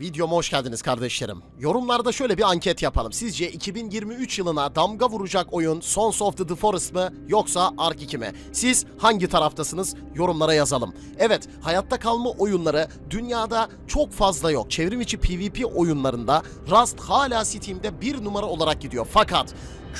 Videoma hoş geldiniz kardeşlerim. Yorumlarda şöyle bir anket yapalım. Sizce 2023 yılına damga vuracak oyun Sons of the Forest mı yoksa Ark 2 mi? Siz hangi taraftasınız? Yorumlara yazalım. Evet, hayatta kalma oyunları dünyada çok fazla yok. Çevrim içi PvP oyunlarında Rust hala Steam'de bir numara olarak gidiyor. Fakat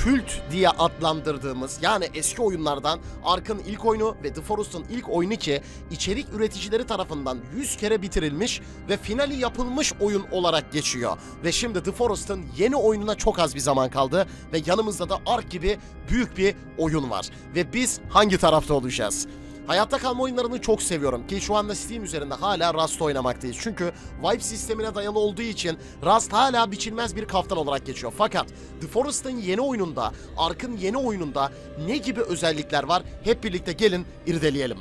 kült diye adlandırdığımız yani eski oyunlardan Ark'ın ilk oyunu ve The Forest'ın ilk oyunu ki içerik üreticileri tarafından 100 kere bitirilmiş ve finali yapılmış oyun olarak geçiyor. Ve şimdi The Forest'ın yeni oyununa çok az bir zaman kaldı ve yanımızda da Ark gibi büyük bir oyun var. Ve biz hangi tarafta olacağız? Hayatta kalma oyunlarını çok seviyorum ki şu anda Steam üzerinde hala Rust oynamaktayız. Çünkü Vibe sistemine dayalı olduğu için Rust hala biçilmez bir kaftan olarak geçiyor. Fakat The Forest'ın yeni oyununda, Ark'ın yeni oyununda ne gibi özellikler var? Hep birlikte gelin irdeleyelim.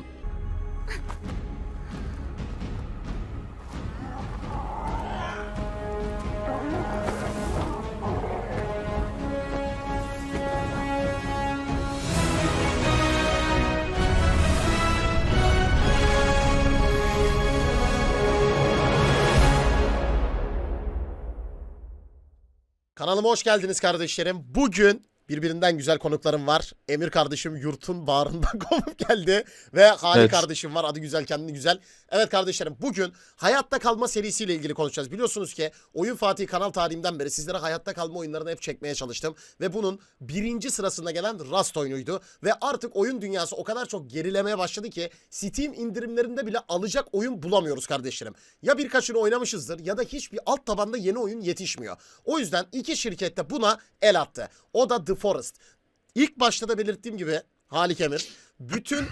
Kanalıma hoş geldiniz kardeşlerim. Bugün birbirinden güzel konuklarım var. Emir kardeşim yurtun bağrından kovup geldi. Ve Hali Evet. kardeşim var. Adı güzel, kendini güzel. Evet kardeşlerim bugün hayatta kalma serisiyle ilgili konuşacağız. Biliyorsunuz ki Oyun Fatih kanal tarihimden beri sizlere hayatta kalma oyunlarını hep çekmeye çalıştım. Ve bunun birinci sırasında gelen Rust oyunuydu. Ve artık oyun dünyası o kadar çok gerilemeye başladı ki Steam indirimlerinde bile alacak oyun bulamıyoruz kardeşlerim. Ya birkaçını oynamışızdır ya da hiçbir alt tabanda yeni oyun yetişmiyor. O yüzden iki şirket de buna el attı. O da The Forest. İlk başta da belirttiğim gibi Halik Emir bütün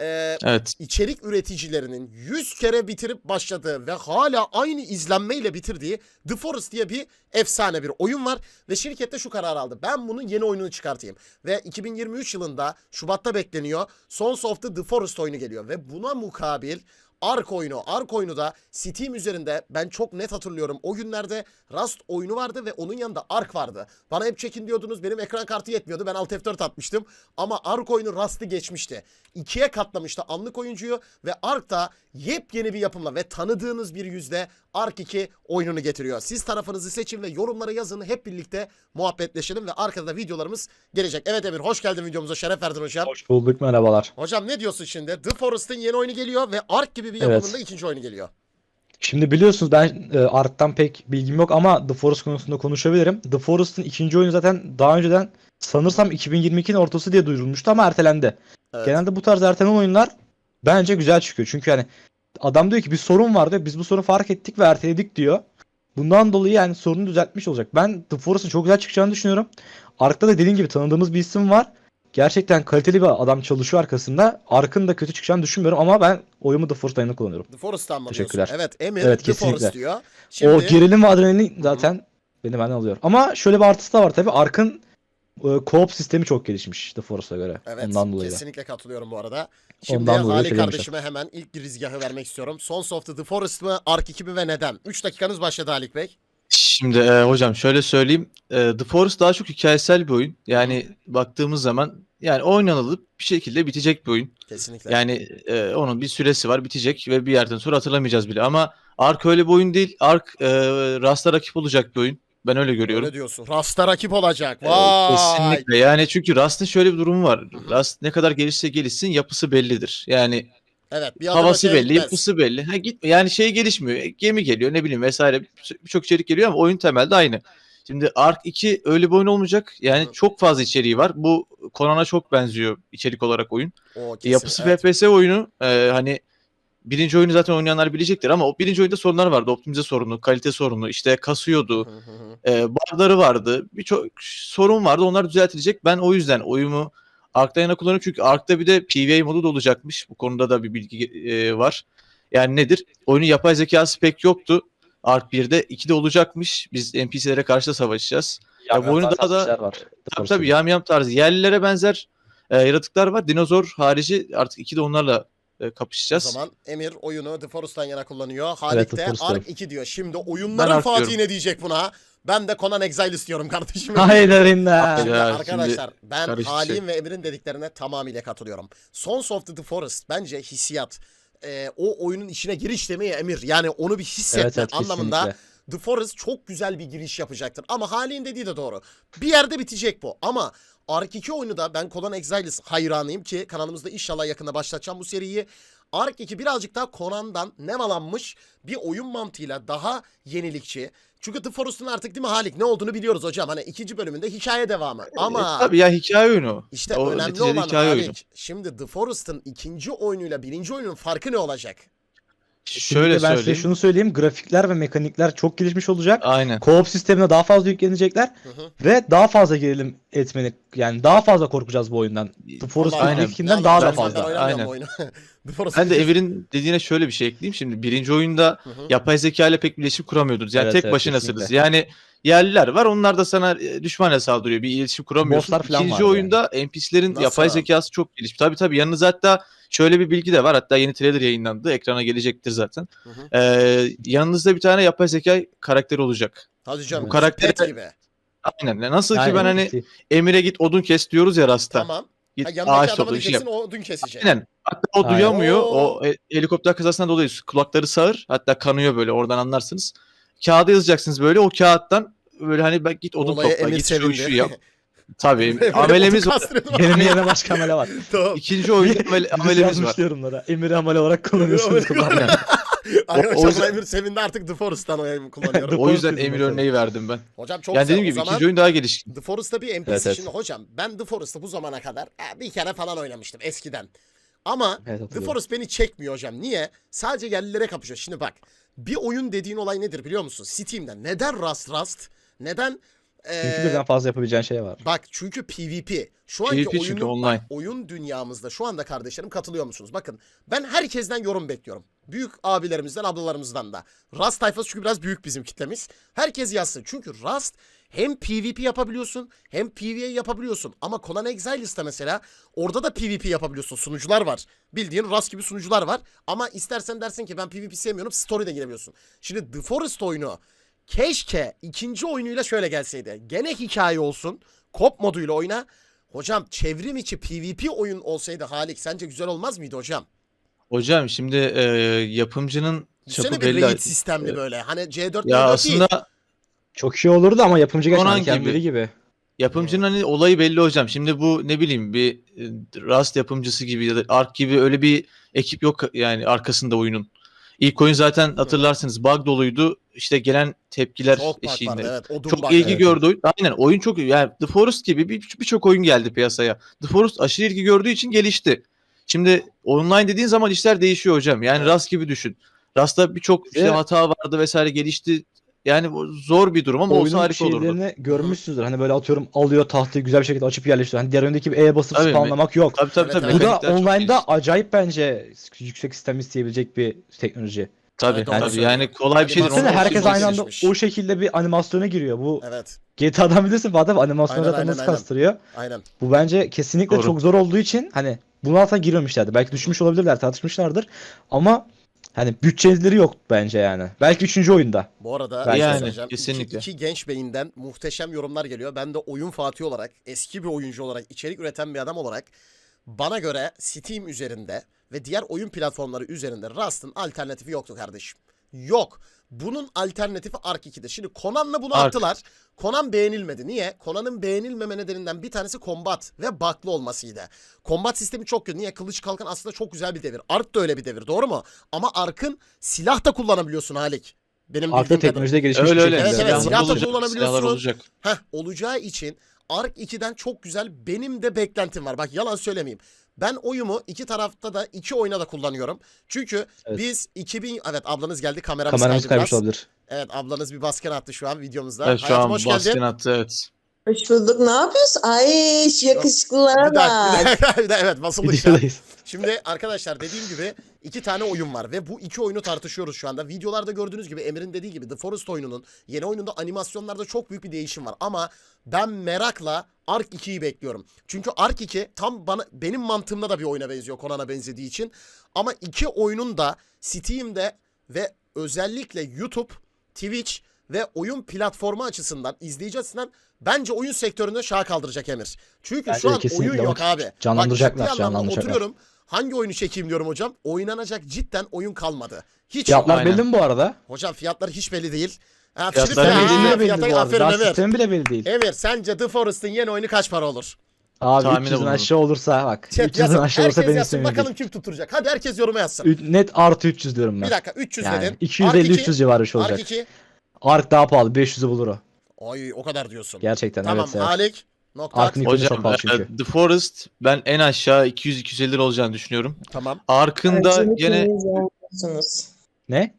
e, Evet. içerik üreticilerinin 100 kere bitirip başladığı ve hala aynı izlenmeyle bitirdiği The Forest diye bir efsane bir oyun var ve şirket de şu karar aldı. Ben bunun yeni oyununu çıkartayım. Ve 2023 yılında Şubat'ta bekleniyor. Sons of the, the Forest oyunu geliyor ve buna mukabil Ark oyunu. Ark oyunu da Steam üzerinde ben çok net hatırlıyorum. O günlerde Rust oyunu vardı ve onun yanında Ark vardı. Bana hep çekin diyordunuz. Benim ekran kartı yetmiyordu. Ben Alt F4 atmıştım. Ama Ark oyunu Rust'ı geçmişti. İkiye katlamıştı anlık oyuncuyu ve Ark da yepyeni bir yapımla ve tanıdığınız bir yüzde Ark 2 oyununu getiriyor. Siz tarafınızı seçin ve yorumlara yazın. Hep birlikte muhabbetleşelim ve arkada videolarımız gelecek. Evet Emir hoş geldin videomuza. Şeref verdin hocam. Hoş bulduk merhabalar. Hocam ne diyorsun şimdi? The Forest'ın yeni oyunu geliyor ve Ark gibi bir Evet. yapımında ikinci oyunu geliyor. Şimdi biliyorsunuz ben e, Ark'tan pek bilgim yok ama The Forest konusunda konuşabilirim. The Forest'ın ikinci oyunu zaten daha önceden sanırsam 2022'nin ortası diye duyurulmuştu ama ertelendi. Evet. Genelde bu tarz ertelenen oyunlar bence güzel çıkıyor. Çünkü yani adam diyor ki bir sorun vardı biz bu sorunu fark ettik ve erteledik diyor. Bundan dolayı yani sorunu düzeltmiş olacak. Ben The Forest'ın çok güzel çıkacağını düşünüyorum. Ark'ta da dediğin gibi tanıdığımız bir isim var. Gerçekten kaliteli bir adam çalışıyor arkasında. Ark'ın da kötü çıkacağını düşünmüyorum ama ben oyumu The Forest ayını kullanıyorum. The Forest'tan mı diyorsun? Teşekkürler. Evet Emir Evet, The kesinlikle. Forest diyor. Şimdi O gerilim ve adrenalin zaten beni benden alıyor. Ama şöyle bir artısı da var tabii. Ark'ın e, co-op sistemi çok gelişmiş The Forest'a göre. evet Ondan dolayı kesinlikle katılıyorum bu arada. Şimdi Ondan dolayı Ali kardeşime hemen ilk girizgahı vermek istiyorum. Sons of the, the Forest mı? Ark 2 mi ve neden? 3 dakikanız başladı Halik Bey. Şimdi e, hocam şöyle söyleyeyim. E, The Forest daha çok hikayesel bir oyun. Yani baktığımız zaman yani oynanılıp bir şekilde bitecek bir oyun. Kesinlikle. Yani e, onun bir süresi var bitecek ve bir yerden sonra hatırlamayacağız bile. Ama Ark öyle bir oyun değil. Ark e, Rust'a rakip olacak bir oyun. Ben öyle görüyorum. Öyle diyorsun. Rust'a rakip olacak. E, Vay. kesinlikle. Yani çünkü Rust'ın şöyle bir durumu var. Rust ne kadar gelişse gelişsin yapısı bellidir. Yani Evet. Bir havası belli, yapısı belli. Ha git yani şey gelişmiyor. Gemi geliyor ne bileyim vesaire birçok içerik geliyor ama oyun temelde aynı. Şimdi Ark 2 öyle bir oyun olmayacak. Yani Hı. çok fazla içeriği var. Bu Conan'a çok benziyor içerik olarak oyun. O kesin, Yapısı evet. FPS oyunu e, hani birinci oyunu zaten oynayanlar bilecektir ama o birinci oyunda sorunlar vardı. Optimize sorunu, kalite sorunu, işte kasıyordu, Hı hı e, bug'ları vardı. Birçok sorun vardı. Onlar düzeltilecek. Ben o yüzden oyumu Ark'ta yana kullanıyorum. Çünkü Ark'ta bir de PvE modu da olacakmış. Bu konuda da bir bilgi e, var. Yani nedir? Oyunun yapay zekası pek yoktu. Ark 1'de 2'de olacakmış. Biz NPC'lere karşı da savaşacağız. Ya bu oyunu daha da- var. Tabii tabii yam yam tarzı. Yerlilere benzer e, yaratıklar var. Dinozor harici artık 2'de onlarla e, O kapışacağız. zaman Emir oyunu The Forest'tan yana kullanıyor. Evet, Halik The de Forest Ark diyorum. 2 diyor. Şimdi Ben oyunların Ark Fatih ne diyecek buna? Ben de Conan Exile istiyorum kardeşim. Şimdi Ya, arkadaşlar ben Halik'in şey. ve Emir'in dediklerine tamamıyla katılıyorum. Sons of the Forest bence hissiyat. e, o oyunun içine giriş demeye Emir. Yani onu bir hissetme Evet evet anlamında kesinlikle. The Forest çok güzel bir giriş yapacaktır. Ama Halil'in dediği de doğru. Bir yerde bitecek bu. Ama Ark 2 oyunu da ben Conan Exiles hayranıyım ki kanalımızda inşallah yakında başlatacağım bu seriyi. Ark 2 birazcık daha Conan'dan nemalanmış bir oyun mantığıyla daha yenilikçi. Çünkü The Forest'ın artık değil mi Halik ne olduğunu biliyoruz hocam. Hani ikinci bölümünde hikaye devamı. Ama E, tabii ya hikaye oyunu. işte O önemli olan hikaye Halik. oyunu. Şimdi The Forest'ın ikinci oyunuyla birinci oyunun farkı ne olacak? Şöyle Kesinlikle ben size söyleyeyim. şunu söyleyeyim. Grafikler ve mekanikler çok gelişmiş olacak. Aynen. Co-op sistemine daha fazla yüklenecekler Hı hı. ve daha fazla gerilim etmeni yani daha fazla korkacağız bu oyundan. The Forest Aynen. ilkinden Yani daha da ben fazla. oynamıyorum Aynen. bu oyunu. The Forest Ben de ikinci- Emir'in dediğine şöyle bir şey ekleyeyim. Şimdi birinci oyunda Hı hı. yapay zeka ile pek bir iletişim kuramıyordunuz. Yani Evet, tek evet, başınasınız. kesinlikle. Yani yerliler var. Onlar da sana e, düşmanla saldırıyor. Bir iletişim kuramıyorsun. Bosslar falan İkinci vardı oyunda NPC'lerin Nasıl yapay abi? zekası çok gelişmiş. Tabii tabii yanınızda hatta şöyle bir bilgi de var. Hatta yeni trailer yayınlandı. Ekrana gelecektir zaten. Hı hı. Ee, yanınızda bir tane yapay zeka karakteri olacak. Hadi canım. Bu Pet gibi. Aynen. Nasıl ki Yani ben hani Emir'e git odun kes diyoruz ya Rasta. Tamam. Git Ha, yanındaki ağaç adama şey yap. diyeceksin o dün kesecek. Aynen. Hatta o Aynen. duyamıyor. Oo. O e, helikopter kazasından dolayı kulakları sağır. Hatta kanıyor böyle oradan anlarsınız. Kağıda yazacaksınız böyle o kağıttan böyle hani ben git odun Olaya topla git şu şu yap. Tabii amelemiz var. Yerine yerine başka amele var. Tamam. İkinci oyunda amele- Birisi amelemiz var. yorumlara. Emir'i amele olarak kullanıyorsunuz. Emir. Arkadaşlar o yüzden- Emir sevindi artık The Forest'tan o kullanıyorum. O yüzden Emir örneği verdim ben. Hocam çok yani dediğim gibi zaman ikinci oyun daha gelişkin. The Forest'ta bir NPC. Evet, evet. Şimdi hocam ben The Forest'ta bu zamana kadar e, bir kere falan oynamıştım eskiden. Ama Evet, The. Forest beni çekmiyor hocam. Niye? Sadece yerlilere kapışıyor. Şimdi bak bir oyun dediğin olay nedir biliyor musun? Steam'den. Neden Rust Rust? Neden? Çünkü Ee, birden fazla yapabileceğin şey var. Bak çünkü PvP. Şu anki PvP çünkü oyunun, online. bak, oyun dünyamızda şu anda kardeşlerim katılıyor musunuz? Bakın ben herkesten yorum bekliyorum. Büyük abilerimizden, ablalarımızdan da. Rust tayfası çünkü biraz büyük bizim kitlemiz. Herkes yazsın. Çünkü Rust hem PvP yapabiliyorsun hem PvE yapabiliyorsun. Ama Conan Exiles'ta mesela orada da PvP yapabiliyorsun. Sunucular var. Bildiğin Rust gibi sunucular var. Ama istersen dersin ki ben PvP sevmiyorum. Story'de girebiliyorsun. Şimdi The Forest oyunu keşke ikinci oyunuyla şöyle gelseydi. Gene hikaye olsun. Kop moduyla oyna. Hocam çevrim içi PvP oyun olsaydı Halik sence güzel olmaz mıydı hocam? Hocam şimdi e, yapımcının Düşünsene çapı bir belli. raid sistemli böyle. Hani C4 Ya C4 aslında. Çok iyi olurdu ama yapımcı Conan gerçekten gibi. biri gibi. Yapımcının hani olayı belli hocam. Şimdi bu ne bileyim bir e, Rust yapımcısı gibi ya da Ark gibi öyle bir ekip yok yani arkasında oyunun. İlk oyun zaten hatırlarsınız bug doluydu. İşte gelen tepkiler Çok eşiğinde. evet. Odun Çok bak, ilgi evet. gördü oyun. Aynen oyun çok yani The Forest gibi bir- birçok oyun geldi piyasaya. The Forest aşırı ilgi gördüğü için gelişti. Şimdi online dediğin zaman işler değişiyor hocam. Yani Evet. Rust gibi düşün. Rust'ta birçok işte Ve- hata vardı vesaire gelişti. Yani bu zor bir durum ama olsa Oyunun harika olurdu. görmüşsünüzdür. Hani böyle atıyorum alıyor tahtayı güzel bir şekilde açıp yerleştiriyor. Hani diğer oyundaki gibi E basıp Tabii, spawnlamak yok. Tabii tabii Evet, tabii. evet. Bu da Mekanikler çok online'da acayip bence yüksek sistem isteyebilecek bir teknoloji. Tabii Evet, doğru tabii. söylüyorsun. Yani kolay bir şey değil. Onu- herkes aynı anda gelişmiş. o şekilde bir animasyona giriyor. Bu Evet. GTA'dan bilirsin Fatih abi animasyonu Aynen, zaten aynen, nasıl aynen. kastırıyor. Aynen. Bu bence kesinlikle Doğru. çok zor olduğu için hani bunun altına girmemişlerdi. Belki düşmüş olabilirler, tartışmışlardır. Ama hani bütçeleri yok bence yani. Belki üçüncü oyunda. Bu arada Ben bir şey yani, söyleyeceğim. İki- kesinlikle. iki genç beyinden muhteşem yorumlar geliyor. Ben de oyun Fatih olarak, eski bir oyuncu olarak, içerik üreten bir adam olarak bana göre Steam üzerinde ve diğer oyun platformları üzerinde Rust'ın alternatifi yoktu kardeşim. Yok. Bunun alternatifi Ark 2'dir. Şimdi Conan'la bunu Ark. attılar. Conan beğenilmedi. Niye? Conan'ın beğenilmeme nedeninden bir tanesi combat ve bug'lı olmasıydı. Combat sistemi çok kötü. Niye? Kılıç kalkan aslında çok güzel bir devir. Ark da öyle bir devir. Doğru mu? Ama Ark'ın silah da kullanabiliyorsun Halik. Benim kadarıyla. teknolojide gelişmiş Öyle bir öyle. şekilde. Evet, evet, silah da olacak, kullanabiliyorsun. silahlar olacak. Heh, olacağı için Ark 2'den çok güzel benim de beklentim var. Bak yalan söylemeyeyim. Ben oyumu iki tarafta da iki oyuna da kullanıyorum. Çünkü Evet. biz 2000 evet ablanız geldi kameramız, kaymış olabilir. Evet ablanız bir baskın attı şu an videomuzda. Evet şu Hayatım an hoş baskın geldin. attı evet. Hoş bulduk. Ne yapıyorsun? Ay yakışıklılara Bir dakika, bir bak. dakika, bir dakika, evet basıldık şu an. Videodayız. Şimdi arkadaşlar dediğim gibi iki tane oyun var ve bu iki oyunu tartışıyoruz şu anda. Videolarda gördüğünüz gibi Emir'in dediği gibi The Forest oyununun yeni oyununda animasyonlarda çok büyük bir değişim var. Ama ben merakla Ark 2'yi bekliyorum. Çünkü Ark 2 tam bana benim mantığımda da bir oyuna benziyor Conan'a benzediği için. Ama iki oyunun da Steam'de ve özellikle YouTube, Twitch ve oyun platformu açısından, izleyici açısından bence oyun sektöründe şaha kaldıracak Emir. Çünkü Bence şu an oyun yok abi. canlandıracaklar, Bak canlandıracaklar. oturuyorum. Hangi oyunu çekeyim diyorum hocam. Oynanacak cidden oyun kalmadı. Hiç yok. Fiyatlar Aynen. belli mi bu arada? Hocam fiyatlar hiç belli değil. Ha, Fiyatlar şimdi- belli Ha, değil. Belli bu arada. aferin Emir. bile belli değil. Emir sence The Forest'ın yeni oyunu kaç para olur? Abi Tahminde 300'ün bulunun. aşağı olursa bak. Chat 300'ün yazın. aşağı olursa Herkes benim yazsın bakalım kim tutturacak. Hadi herkes yoruma yazsın. değil. Net artı 300 diyorum ben. Bir dakika 300 yani dedin. 250-300 civarı şey Ark olacak. 2. Ark daha pahalı 500'ü bulur o. Ay o kadar diyorsun. Gerçekten tamam evet. evet. Halik. Nokta. Ark'ın çok pahalı çünkü. The Forest ben en aşağı 200-250 lira olacağını düşünüyorum. Tamam. Ark'ın da gene yanılıyorsunuz. Ne?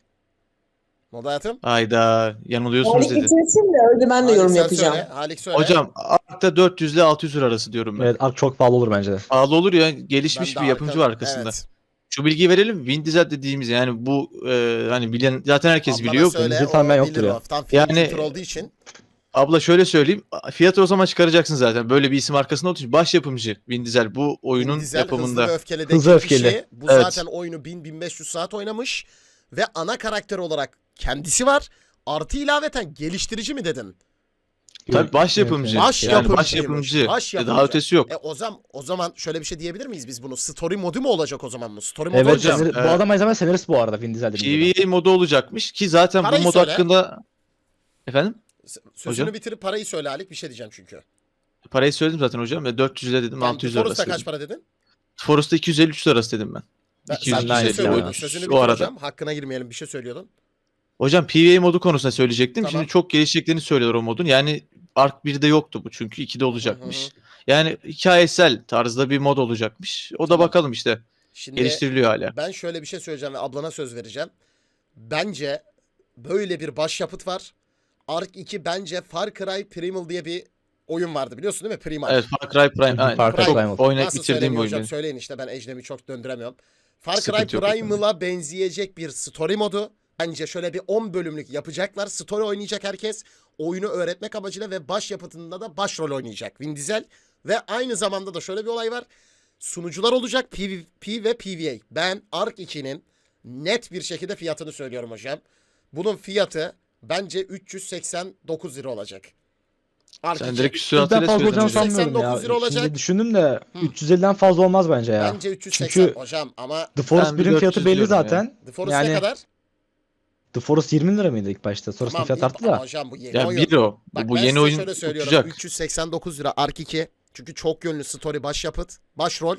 Moda hayatım. ayda yanılıyorsunuz Halik dedi. bitirsin de öyle ben de Halik yorum yapacağım. Söyle. Halik söyle. Hocam Ark'ta 400 ile 600 lira arası diyorum ben. Evet Ark çok pahalı olur bence de. Pahalı olur ya gelişmiş bir yapımcı arka- var arkasında. Evet. Şu bilgiyi verelim. Vin Diesel dediğimiz yani bu e, hani bilen zaten herkes Ablana biliyor. söyle, Bizi o tanımayan bilir yoktur ya. o. Tam Yani- olduğu için. Abla şöyle söyleyeyim. Fiyatı o zaman çıkaracaksın zaten. Böyle bir isim arkasında olduğu için. Baş yapımcı Vin Diesel bu oyunun Vin Diesel, Hızlı yapımında. ve Hızlı Öfkeli. kişi. Bu Evet. zaten oyunu 1000-1500 saat oynamış. Ve ana karakter olarak kendisi var. Artı ilaveten geliştirici mi dedin? Tabii baş Evet, yapımcı. evet. Baş yani yapımcıymış. baş yapımcı. Baş yapımcı. Daha ötesi yok. E o zaman o zaman şöyle bir şey diyebilir miyiz biz bunu? Story modu mu olacak o zaman mı? Story modu Evet olacak. hocam, senarist- bu evet. adam aynı zamanda senarist bu arada Vin Diesel. PvE modu olacakmış ki zaten Parayı bu mod söyle. hakkında Efendim? Sözünü Hocam? bitirip parayı söyle Halik bir şey diyeceğim çünkü. Parayı söyledim zaten hocam. Ve 400 lira dedim, Yani 600 The lira Forest'a arası kaç para dedin? Forest'ta 250-300 arası dedim ben. Ben, 200 sen bir şey söylüyordun. Sözünü O arada. hocam. Hakkına girmeyelim. Bir şey söylüyordun. Hocam PvE modu konusunda söyleyecektim. Tamam. Şimdi çok gelişeceklerini söylüyorlar o modun. Yani Ark 1'de yoktu bu çünkü 2'de olacakmış. Yani hikayesel tarzda bir mod olacakmış. O da bakalım işte. Şimdi Geliştiriliyor hala. ben şöyle bir şey söyleyeceğim ve ablana söz vereceğim. Bence böyle bir başyapıt var. Ark 2 bence Far Cry Primal diye bir oyun vardı biliyorsun değil mi? Primal. Evet Far Cry Prime. Far Aynen. Cry Çok Primal. oynayıp bitirdiğim bir oyun. hocam söyleyin işte ben ecnemi çok döndüremiyorum. Far Cry. Primal'a benzeyecek bir story modu. Bence şöyle bir 10 bölümlük yapacaklar. Story oynayacak herkes. Oyunu öğretmek amacıyla ve başyapıtında da başrol oynayacak Vin Diesel. Ve aynı zamanda da şöyle bir olay var. Sunucular olacak PvP ve PvA. Ben Ark 2'nin net bir şekilde fiyatını söylüyorum hocam. Bunun fiyatı bence 389 lira olacak. Ark Sen 2. direkt küsuratıyla Bizden fazla olacağını hocam. sanmıyorum ya. 89 lira olacak. Şimdi düşündüm de Hı. 350'den fazla olmaz bence ya. Bence 380 Çünkü- hocam ama The Forest Ben bir 1'in fiyatı 400 belli diyorum ya. zaten. The Forest ne Yani- kadar? The Forest 20 lira mıydı ilk başta? Sonrasında Tamam, fiyat arttı da. hocam bu yeni Ya oyun. bir o. Bak bu ben yeni size oyun şöyle söylüyorum. uçacak. 389 lira Ark 2. Çünkü çok yönlü story başyapıt, başrol.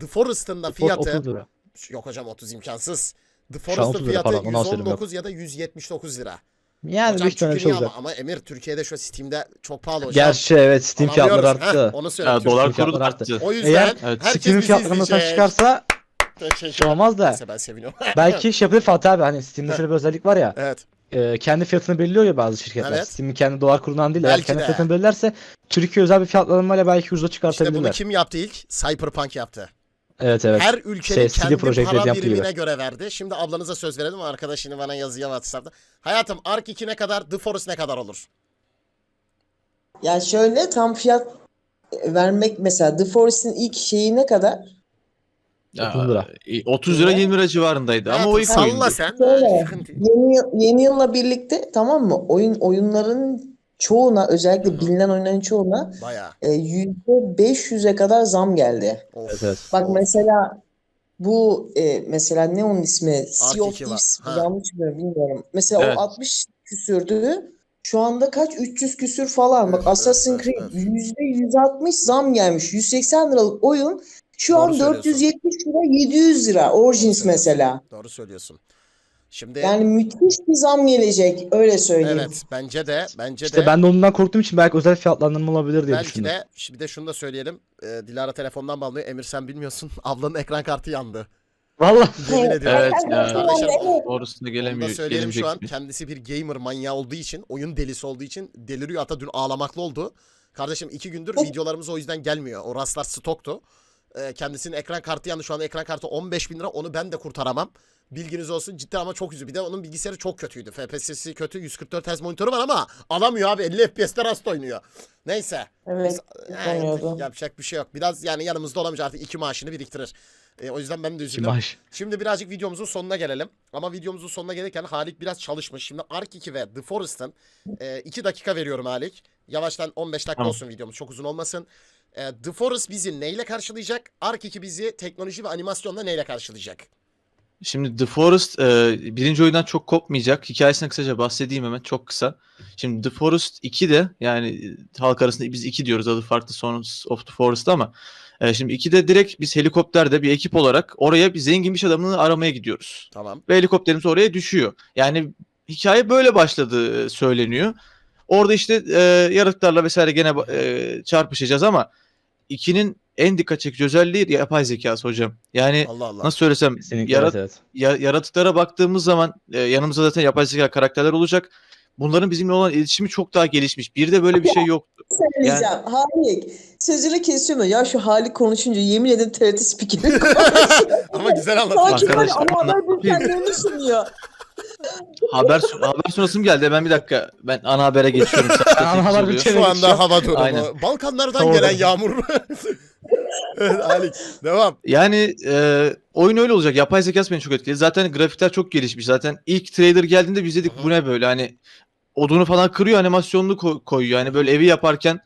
The Forest'ın da The Forest fiyatı 30 lira. yok hocam 30 imkansız. The Forest'ın 30 lira, fiyatı pardon, onu söyleyeyim, 119 ya da 179 lira. Yani hocam ihtimalle çünkü şey niye ama, olacak. ama Emir Türkiye'de şu Steam'de çok pahalı hocam. Gerçi evet Steam fiyatları. Heh, arttı. onu söyle. Ya, dolar kuru arttı. O yüzden Eğer Evet, bizi fiyatlarından çıkarsa şey olmaz da. Neyse ben seviniyorum. Belki şey yapabilir Fatih abi hani Steam'de şöyle bir özellik var ya. evet. e, kendi fiyatını belirliyor ya bazı şirketler. Evet. Steam'in kendi dolar kurundan değil Belki kendi de. fiyatını belirlerse Türkiye özel bir fiyatlanmayla belki ucuza İşte bunu çıkartabilirler. kim yaptı ilk? Cyberpunk yaptı. Evet evet. Her ülkenin Şey, kendi para birimine gibi. göre verdi. Şimdi ablanıza söz verelim. Arkadaş şimdi bana yazıyor WhatsApp'ta. Hayatım Ark 2 ne kadar? The Forest ne kadar olur? Ya şöyle tam fiyat vermek mesela The Forest'in ilk şeyi ne kadar? Ya, 30 lira. e, 30 lira 20 lira civarındaydı ama o ilk salla oyundu. sen. Şöyle, Sıkıntı. Yeni, yıl- yeni yılla birlikte tamam mı? Oyun oyunların çoğuna özellikle bilinen oyunların çoğuna Bayağı. e, %500'e kadar zam geldi. Of. Evet, evet. Bak mesela bu e, mesela ne onun ismi? Sea of 2 var. Thieves Ha. yanlış mı bilmiyorum. Mesela Evet. o 60 küsürdü. Şu anda kaç? 300 küsür falan. Bak Evet, Assassin's evet, Creed evet. %160 zam gelmiş. 180 liralık oyun şu Doğru an söylüyorsun. 470 lira 700 lira. Origins söylüyorsun. mesela. Doğru söylüyorsun. Şimdi Yani müthiş bir zam gelecek öyle söyleyeyim. evet bence de bence İşte de ben de ondan korktuğum için belki özel fiyatlandırma olabilir diye belki düşündüm. de şimdi de şunu da söyleyelim. Ee, Dilara telefondan bağlanıyor. Emir sen bilmiyorsun. Ablanın ekran kartı yandı. Vallahi Yemin ediyorum. Evet ya. Kardeşim, Doğrusunda Onu gelemiyor. da söyleyelim şu an. Kendisi bir gamer manyağı olduğu için, oyun delisi olduğu için deliriyor. Hatta dün ağlamaklı oldu. Kardeşim iki gündür videolarımız o yüzden gelmiyor. O rastlar stoktu. Ee, kendisinin ekran kartı yandı. Şu an ekran kartı 15 bin lira. Onu ben de kurtaramam. Bilginiz olsun. Ciddi ama çok üzücü. Bir de onun bilgisayarı çok kötüydü. FPS'si kötü. 144 Hz monitörü var ama alamıyor abi. 50 FPS'te rast oynuyor. Neyse. Evet. Yani oynuyordu. yapacak bir şey yok. Biraz yani yanımızda olamayacak artık iki maaşını biriktirir. E, o yüzden ben de üzüldüm. İmaj. Şimdi birazcık videomuzun sonuna gelelim. Ama videomuzun sonuna gelirken Halik biraz çalışmış. Şimdi Ark 2 ve The Forest'ın 2 dakika veriyorum Halik. Yavaştan 15 dakika Tamam. olsun videomuz çok uzun olmasın. E, The Forest bizi neyle karşılayacak? Ark 2 bizi teknoloji ve animasyonla neyle karşılayacak? Şimdi The Forest e, birinci oyundan çok kopmayacak. Hikayesine kısaca bahsedeyim hemen çok kısa. Şimdi The Forest 2 de yani halk arasında biz 2 diyoruz adı farklı Sons of the Forest ama e, şimdi 2'de direkt biz helikopterde bir ekip olarak oraya bir zengin bir adamını aramaya gidiyoruz. Tamam. Ve helikopterimiz oraya düşüyor. Yani hikaye böyle başladığı e, söyleniyor. Orada işte e, yaratıklarla vesaire gene e, çarpışacağız ama 2'nin en dikkat çekici özelliği yapay zekası hocam. Yani Allah Allah. nasıl söylesem Kesinlikle yarat- evet, evet. ya- yaratıklara baktığımız zaman e, yanımızda zaten yapay zeka karakterler olacak. Bunların bizimle olan iletişimi çok daha gelişmiş. Bir de böyle bir şey yoktu. Söyleyeceğim. Halik. Sözünü kesiyorum ya şu Halik konuşunca yemin ederim TRT spikeri Ama güzel anlatıyor. Sanki böyle Arkadaşlar, ama haber ne yapayım? bültenlerini sunuyor. Haber haber sunasım geldi. Ben bir dakika ben ana habere geçiyorum. Ana haber bülteni. Şu anda hava durumu. Aynen. Balkanlardan Doğru. gelen yağmur. evet Halik devam. Yani e, oyun öyle olacak. Yapay zekası beni çok etkiledi. Zaten grafikler çok gelişmiş. Zaten ilk trailer geldiğinde biz dedik hı. bu ne böyle hani odunu falan kırıyor animasyonunu ko- koyuyor. Yani böyle evi yaparken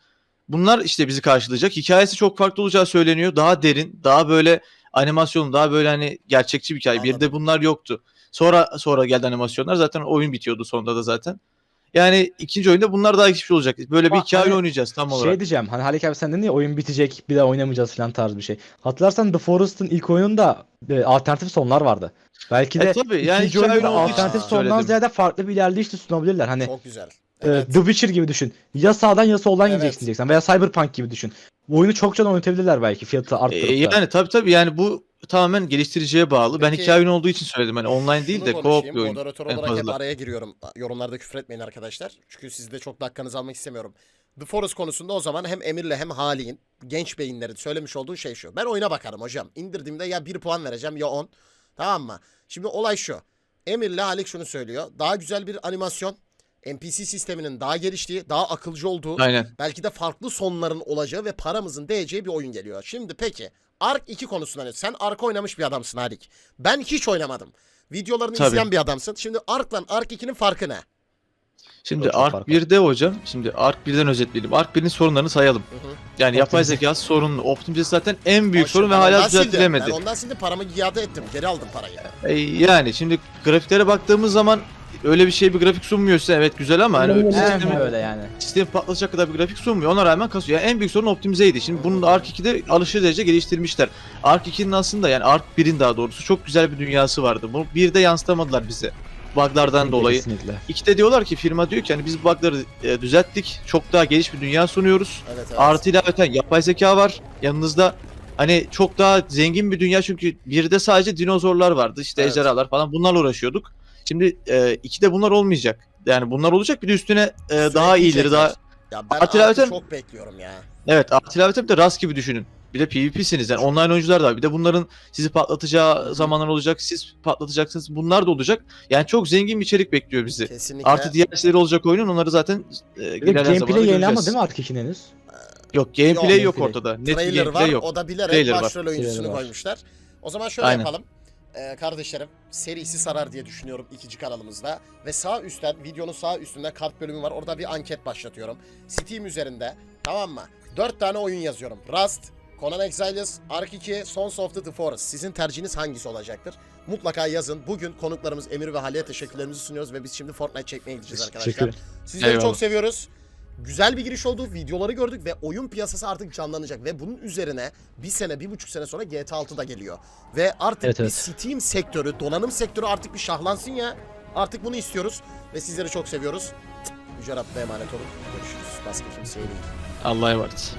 bunlar işte bizi karşılayacak. Hikayesi çok farklı olacağı söyleniyor. Daha derin, daha böyle animasyon, daha böyle hani gerçekçi bir hikaye. Bir Anladım. de bunlar yoktu. Sonra sonra geldi animasyonlar. Zaten oyun bitiyordu sonunda da zaten. Yani ikinci oyunda bunlar daha gelişmiş olacak. Böyle bir Ama hikaye hani oynayacağız tam olarak. Şey diyeceğim hani Halik abi sen dedin ya oyun bitecek bir daha oynamayacağız falan tarz bir şey. Hatırlarsan The Forest'ın ilk oyununda e, alternatif sonlar vardı. Belki de E tabii, yani ikinci oyunda alternatif sondan ziyade farklı bir ilerleyiş de sunabilirler. Hani Çok güzel. e, Evet. The Witcher gibi düşün. Ya sağdan ya soldan Evet. gideceksin diyeceksin veya Cyberpunk gibi düşün. Bu oyunu çokça oynatabilirler belki fiyatı arttırıp E, yani tabii tabii yani bu tamamen geliştiriciye bağlı. ben Peki- hikaye oyunu olduğu için söyledim. Hani online değil de co-op bir oyun. Moderatör en olarak hep fazla. araya giriyorum. Yorumlarda küfür etmeyin arkadaşlar. Çünkü sizde çok dakikanızı almak istemiyorum. The Forest konusunda o zaman hem Emir'le hem Halik'in genç beyinlerin söylemiş olduğu şey şu. Ben oyuna bakarım hocam. İndirdiğimde ya 1 puan vereceğim ya 10. Tamam mı? Şimdi olay şu. Emir'le Halik şunu söylüyor. Daha güzel bir animasyon. NPC sisteminin daha geliştiği, daha akılcı olduğu, Aynen. belki de farklı sonların olacağı ve paramızın değeceği bir oyun geliyor. Şimdi peki Ark 2 konusunda ne? Sen Ark oynamış bir adamsın Halik. Ben hiç oynamadım. Videolarını Tabii. izleyen bir adamsın. Şimdi Ark'la Ark 2'nin farkı ne? Şimdi Ark farklı. 1'de hocam. Şimdi Ark 1'den özetleyelim. Ark 1'in sorunlarını sayalım. Hı hı. Yani yapay zekası sorunlu. Optimize zaten en büyük Hoş, sorun ve hala düzeltilemedi. Ben ondan sildim paramı iade ettim. Geri aldım parayı. E, yani şimdi grafiklere baktığımız zaman öyle bir şey bir grafik sunmuyorsa evet güzel ama hani Hem sistemi, öyle yani. sistemi patlatacak kadar bir grafik sunmuyor. Ona rağmen kasıyor. Yani en büyük sorun optimizeydi. Şimdi bunu da Ark 2'de alışır derece geliştirmişler. Ark 2'nin aslında yani Ark 1'in daha doğrusu çok güzel bir dünyası vardı. Bunu bir de yansıtamadılar bize. Buglardan dolayı. Kesinlikle. İkide diyorlar ki firma diyor ki hani biz bu bugları e, düzelttik. Çok daha geniş bir dünya sunuyoruz. Evet evet. Artı ilaveten yapay zeka var yanınızda. Hani çok daha zengin bir dünya çünkü bir de sadece dinozorlar vardı. işte Evet. ejderhalar falan bunlarla uğraşıyorduk. Şimdi e, ikide bunlar olmayacak. Yani bunlar olacak bir de üstüne e, daha iyileri daha. Ya ben Ark'ı ilaveten- çok bekliyorum ya. evet ilaveten bir de rast gibi düşünün. Bir de PvP'siniz yani online oyuncular da var. Bir de bunların sizi patlatacağı zamanlar olacak. Siz patlatacaksınız. Bunlar da olacak. Yani çok zengin bir içerik bekliyor bizi. Kesinlikle. Artı DLC'leri olacak oyunun onları zaten e, de ilerleyen zamanlarda gameplay yayınlanmadı göreceğiz. değil mi Ark 2'nin henüz? Yok gameplay yok, gameplay. ortada. Net Trailer gameplay var. yok. O da bilerek Trailer var. başrol oyuncusunu Trailer var. koymuşlar. O zaman şöyle Aynen. yapalım. Ee, kardeşlerim serisi sarar diye düşünüyorum ikinci kanalımızda. Ve sağ üstten videonun sağ üstünde kart bölümü var. Orada bir anket başlatıyorum. Steam üzerinde tamam mı? Dört tane oyun yazıyorum. Rust, Conan Exiles, Ark 2, Sons of the Forest. Sizin tercihiniz hangisi olacaktır? Mutlaka yazın. Bugün konuklarımız Emir ve Halil'e teşekkürlerimizi sunuyoruz ve biz şimdi Fortnite çekmeye gideceğiz arkadaşlar. Sizleri çok seviyoruz. Güzel bir giriş oldu. Videoları gördük ve oyun piyasası artık canlanacak. Ve bunun üzerine bir sene, bir buçuk sene sonra GTA 6 da geliyor. Ve artık Evet, bir evet. Steam sektörü, donanım sektörü artık bir şahlansın ya. Artık bunu istiyoruz. Ve sizleri çok seviyoruz. Yüce Rabb'e emanet olun. Görüşürüz. Başka kimseye değil. Allah'a emanet.